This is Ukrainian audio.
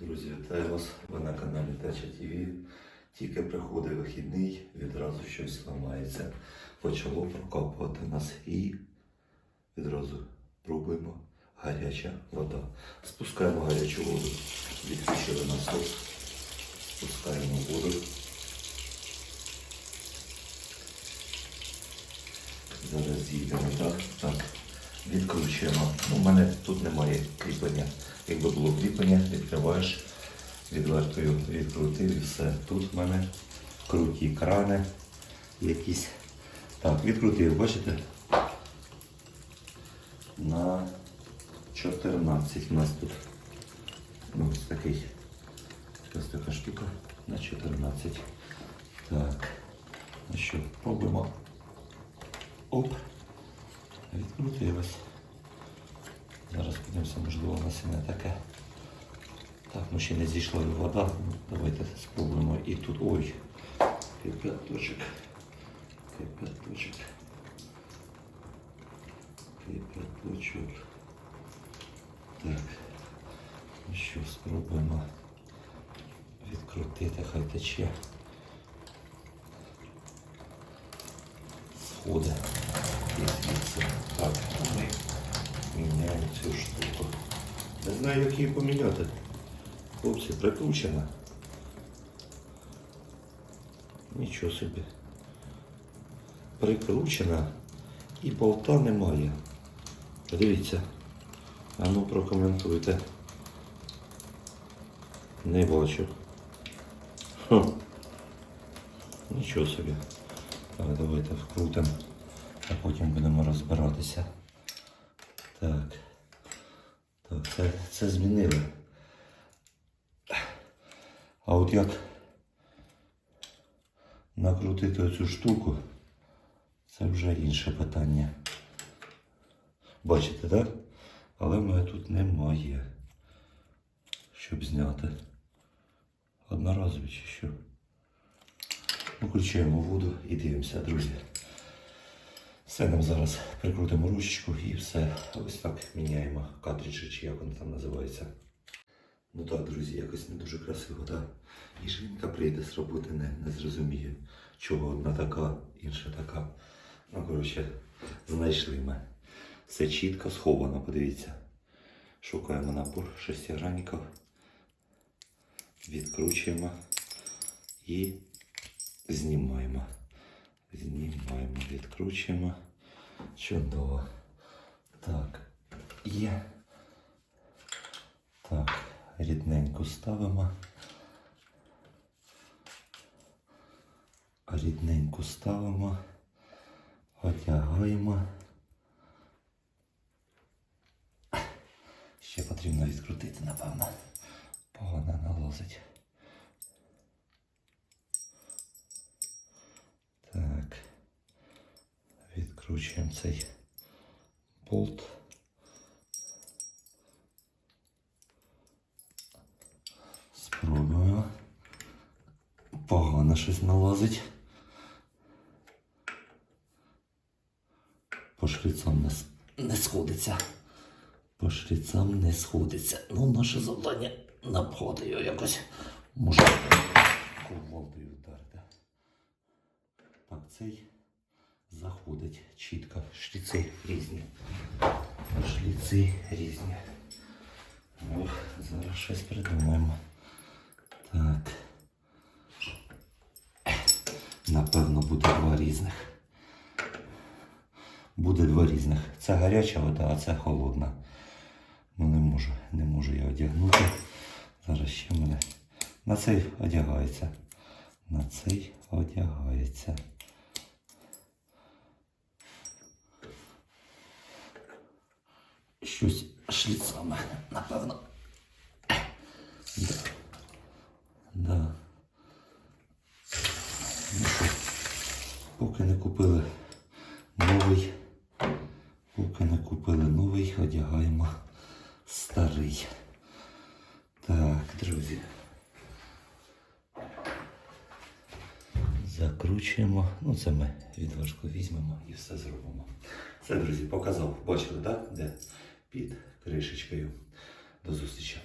Друзі, вітаю вас. Ви на каналі Тача ТВ. Тільки приходить вихідний, відразу щось ламається. Почало прокапувати нас і відразу пробуємо гаряча вода. Спускаємо гарячу воду. Відключили насос. Спускаємо воду. Зараз зійдемо так. Відкручуємо. Ну, У мене тут немає кріплення. Якби було кріплення, відкриваєш, відвертою відкрутив і все. Тут в мене круті крани якісь. Так, відкрутив, бачите? На 14 у нас тут. Ну, ось такий. Ось така штука на 14. Так. Ну що, пробуємо. Оп. Відкрутилось. Зараз подивимося, можливо, у нас і не таке. Так, ну ще не зійшла вода. Давайте спробуємо. І тут. Ой, кипяточок. Кипяточок. Кипяточок. Так. Ну що, спробуємо відкрутити, хай тече. Сходи. І звідси. Так, ми міняємо цю штуку. Не знаю, як її поміняти. Хлопці, прикручена. Нічого собі. Прикручена і болта немає. Подивіться. А ну прокоментуйте. Не бачу. Хм. Нічого собі. Але давайте вкрутимо, а потім будемо розбиратися. Так. Це, це змінили. А от як накрутити цю штуку, це вже інше питання. Бачите, так? Але в мене тут немає, щоб зняти. Одноразові чи що. Включаємо воду і дивимося, друзі. Все нам зараз прикрутимо ручечку і все. Ось так міняємо картриджі, чи як воно там називається. Ну так, друзі, якось не дуже красиво, так? І жінка прийде з роботи, не, не зрозуміє, чого одна така, інша така. Ну, коротше, знайшли ми. Все чітко сховано, подивіться. Шукаємо набор шестигранників, відкручуємо і знімаємо. Відкручуємо. Чудово. Так, є. Так, рідненько ставимо. Рідненько ставимо. Одягаємо. Ще потрібно відкрутити, напевно. Погано налазить. Відкручуємо цей болт. Спробуємо. Погано щось налазить. По шрицам не, не сходиться. По шрицам не сходиться. Ну, наше завдання напхати його якось. Може, кувалдою вдарити. Так, цей заходить чітко. Шліци різні. Шліци різні. Ох, зараз щось придумаємо. Так. Напевно, буде два різних. Буде два різних. Це гаряча вода, а це холодна. Ну не можу, не можу я одягнути. Зараз ще мене. На цей одягається. На цей одягається. Щось шліцами, напевно. Да. Да. Ну поки не купили новий, поки не купили новий, одягаємо старий. Так, друзі. Закручуємо. Ну, це ми відважку візьмемо і все зробимо. Все, друзі, показав. Бачили, так? Де? Під кришечкою. До зустрічі.